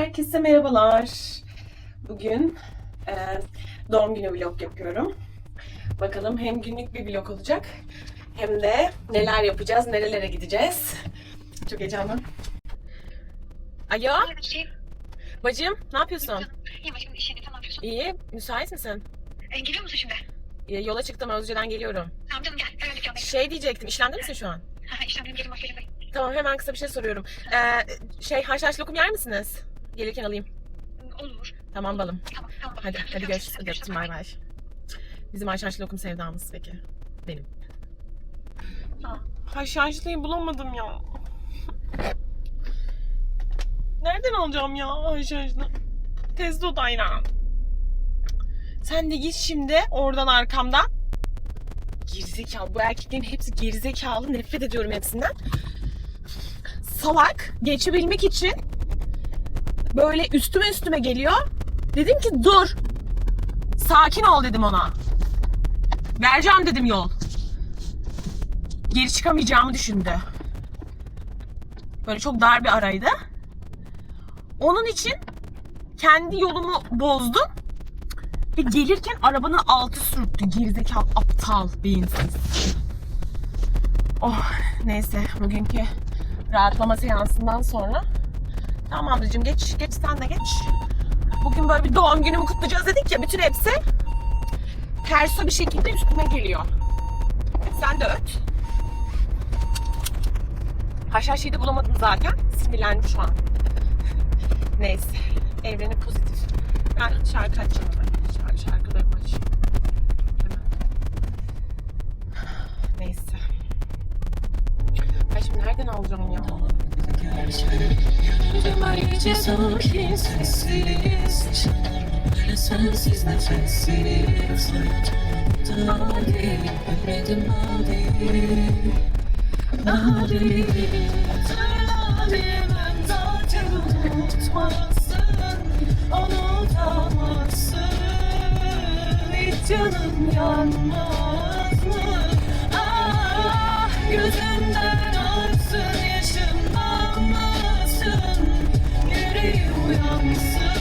Herkese merhabalar. Bugün e, doğum günü vlog yapıyorum. Bakalım hem günlük bir vlog olacak hem de neler yapacağız, nerelere gideceğiz. Çok heyecanlı. Alo, Şey, bacım ne yapıyorsun? iyi işe gitsen ne yapıyorsun? İyi, müsait misin? E, geliyor musun şimdi? E, yola çıktım, Özce'den geliyorum. Tamam canım gel. Hemen dükkandayım. Şey diyecektim, işlemde misin şu an? Ha, ha, işlem benim gelin makyajındayım. Tamam, hemen kısa bir şey soruyorum. E, şey, haşhaş lokum yer misiniz? Gelirken alayım. Olur. Tamam balım. Tamam tamam. Hadi, hadi görüşürüz. Hadi öptüm, bay bay. Bizim haşhaşlı lokum sevdamız peki. Benim. Haşhaşlıyı bulamadım ya. Nereden alacağım ya haşhaşlı? Tezdodayla. Sen de git şimdi oradan arkamdan. Gerizekalı. Bu erkeklerin hepsi gerizekalı. Nefret ediyorum hepsinden. Salak. Geçebilmek için böyle üstüme üstüme geliyor. Dedim ki dur. Sakin ol dedim ona. Vereceğim dedim yol. Geri çıkamayacağımı düşündü. Böyle çok dar bir araydı. Onun için kendi yolumu bozdum. Ve gelirken arabanın altı sürttü. Gerizekalı aptal beyinsiz. Oh neyse bugünkü rahatlama seansından sonra. Tamam ablacığım geç geç sen de geç. Bugün böyle bir doğum günümü kutlayacağız dedik ya bütün hepsi terso bir şekilde üstüme geliyor. Sen de öt. Haşhaşıyı da bulamadım zaten. Sinirlendim şu an. Neyse. Evreni pozitif. Ben şarkı açacağım. hemen. Şarkı, şarkılarımı açayım. Neyse. Ben şimdi nereden alacağım ya? Gece sakin sessiz Böyle sensiz nefessiz Daha değil, ölmedim daha değil Daha değil Hatırla diyemem zaten unutmazsın Unutamazsın Hiç canım yanmaz mı? Ah gözünden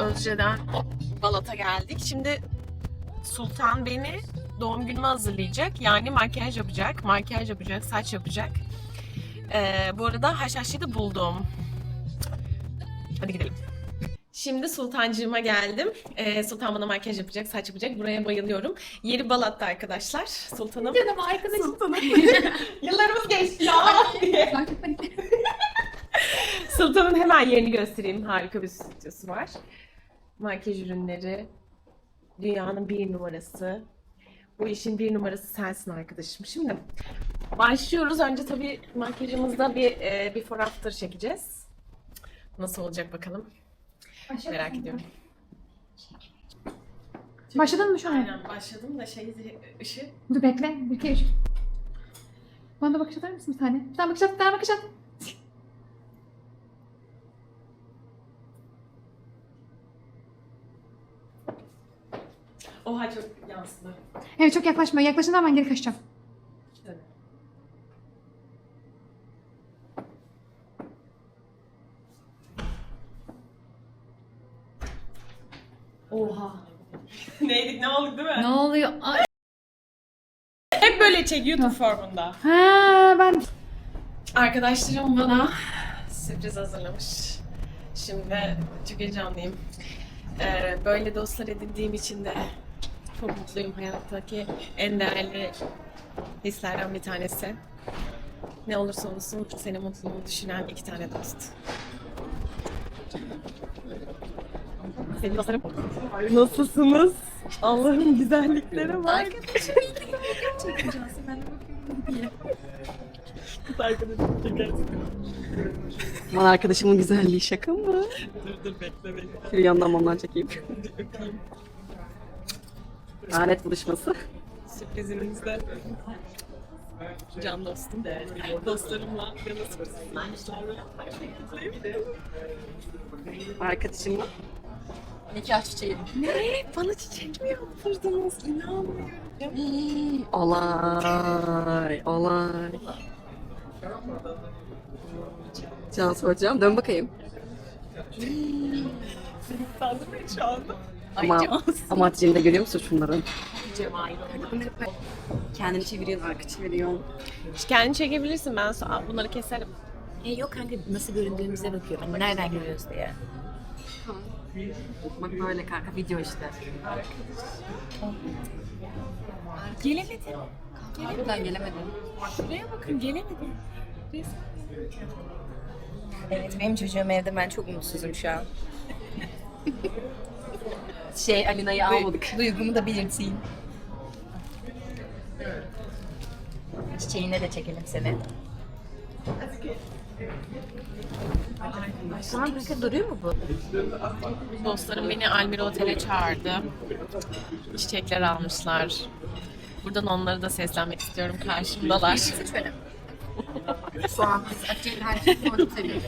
Özce'den Balat'a geldik. Şimdi Sultan beni doğum günüme hazırlayacak. Yani makyaj yapacak, makyaj yapacak, saç yapacak. Ee, bu arada haşhaşlıyı da buldum. Hadi gidelim. Şimdi Sultancığıma geldim. Ee, Sultan bana makyaj yapacak, saç yapacak. Buraya bayılıyorum. Yeri Balat'ta arkadaşlar. Sultanım. Canım arkadaşım. Sultanım. Yıllarımız geçti ya. Sultan'ın hemen yerini göstereyim. Harika bir stüdyosu var. Makyaj ürünleri. Dünyanın bir numarası. Bu işin bir numarası sensin arkadaşım. Şimdi başlıyoruz. Önce tabii makyajımızda bir e, before after çekeceğiz. Nasıl olacak bakalım. Merak ediyorum. Başladın mı şu an? Aynen başladım da şey ışığı. Dur bekle. Bir kere üç. Bana da bakış atar mısın bir tane? Bir tane bakış at, bir tane bakış at. Oha çok yansıdı. Evet çok yaklaşma. Yaklaşınca ben geri kaçacağım. Evet. Oha. Neydik ne olduk değil mi? Ne oluyor? Ay. Hep böyle çek YouTube formunda. Ha ben Arkadaşlarım bana sürpriz hazırlamış. Şimdi çok heyecanlıyım. Ee, böyle dostlar edindiğim için de çok mutluyum hayattaki en değerli hislerden bir tanesi. Ne olursa olsun senin mutluluğunu düşünen iki tane dost. Senin dostlarım. Nasılsınız? Allah'ın güzellikleri var. Arkadaşım Kız arkadaşım çekersin. Aman arkadaşımın güzelliği şaka mı? Dur dur bekle bekle. Bir yandan ondan çekeyim. Lanet buluşması. Sürprizimizde can dostum, dostlarımla. Arkadaşımla. Nikah çiçeği. Ne? Bana çiçek mi yaptırdınız? İnanmıyorum. Olay, olay. Can soracağım. Dön bakayım. Sandım hiç aldım. Ama, ama Hatice'ni de görüyor musun şunları? Cevahir. Kendini çeviriyorsun, arka çeviriyorsun. Kendini çekebilirsin ben sonra bunları keserim. E yok kanka nasıl göründüğümüze bakıyor. Hani nereden görüyoruz diye. Bak böyle kanka video işte. Gelemedim. Harbiden gelemedim. Şuraya bakın gelemedim. Evet benim çocuğum evde ben çok mutsuzum şu an. şey Alina'yı almadık. Duygumu da belirteyim. Çiçeğine de çekelim seni. Şu an kanka duruyor mu bu? Dostlarım beni Almira Otel'e çağırdı. Çiçekler almışlar. Buradan onlara da seslenmek istiyorum. Karşımdalar. Şöyle. Şu an biz Hatice'yle her şeyi çok seviyoruz.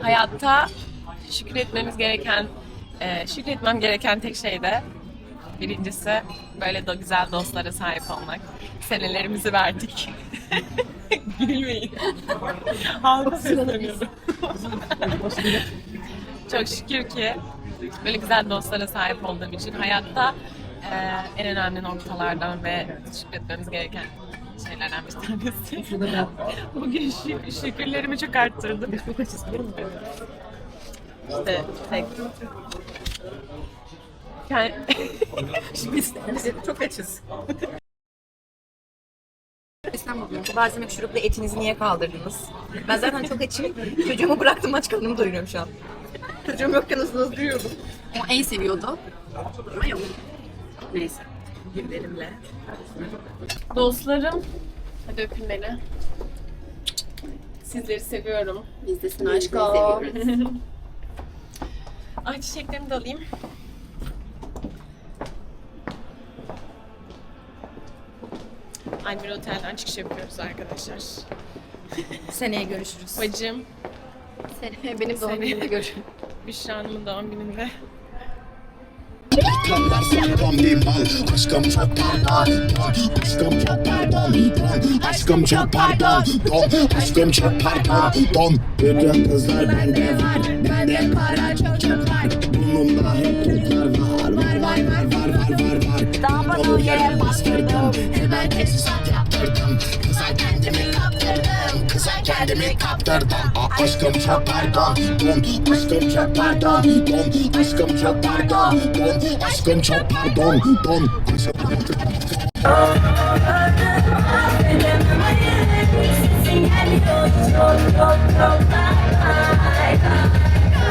Hayatta şükretmemiz gereken, e, şükretmem gereken tek şey de birincisi böyle de güzel dostlara sahip olmak. Senelerimizi verdik. Gülmeyin. Halka sesleniyorum. Çok şükür ki böyle güzel dostlara sahip olduğum için hayatta e, en önemli noktalardan ve şükretmemiz gereken şeylerden bir tanesi. Bugün şük- şükürlerimi çok arttırdım. İşte tek. Yani, Biz, çok açız. Balzamik şurupla etinizi niye kaldırdınız? Ben zaten çok açım. Çocuğumu bıraktım aç karnımı doyuruyorum şu an. Çocuğum yokken nasıl nasıl duruyordum. Ama en seviyordu. Ama yok. Neyse. Güllerimle. dostlarım, hadi öpün beni. Sizleri seviyorum. Biz de seni seviyoruz. Ay çiçeklerimi de alayım. Almir Otel'den çıkış yapıyoruz arkadaşlar. Seneye görüşürüz. Bacım, Benim doğum Seni- günümde görüşürüz. Büşra Hanım'ın doğum gününde. Aşkım çok pardon Aşkım çok pardon Aşkım çok pardon Aşkım çok pardon Bütün kızlar bende var Bende para çok çok var Burnumda hep kızlar var Var var var var. Var var var Daha bana yere bastırdım. Hemen tesisat yaptırdım. Kıza kendimi kaptırdım. Kıza kendimi kaptırdım. Aa, Aşkım çok pardon. Aşkım çok pardon. Aşkım çok pardon. Aşkım çok pardon. Don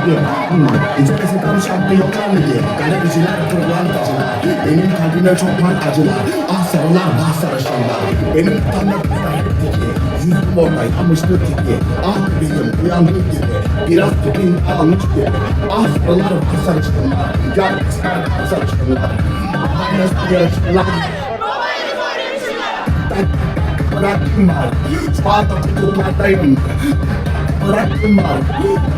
kalbi hmm. İçmesi kan şartlı yoklar mı diye Garibiciler kırılan tacılar Benim kalbime çok var acılar Ah sarılar bah sarışanlar Benim tutamda kırayıp diki Yüzüm orada yanmıştı tiki Ah benim uyandık gibi Biraz tipin almış gibi Ah sarılar bah sarışanlar Yar kısar bah sarışanlar Aynas diye açılar Baba bıraktım var Sparta tutuklardayım Bıraktım var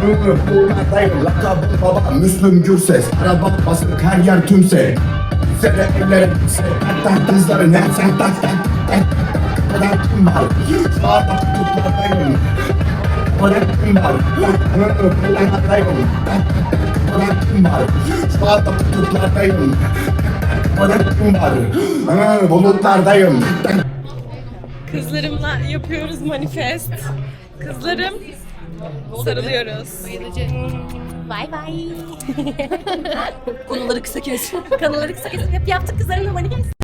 Tutuklardayım Lakabım baba Müslüm Gürses Araba basık her yer tümse. Sene evlerim Tak tak kızların hep sen tak tak tak. Bıraktım var Şu anda tutuklardayım Bıraktım var Tutuklardayım Bıraktım var Bulutlardayım. Kızlarımla yapıyoruz manifest. Kızlarım sarılıyoruz. Bay bay. Konuları kısa kes. Konuları kısa kes. Hep yaptık kızlarımla manifest.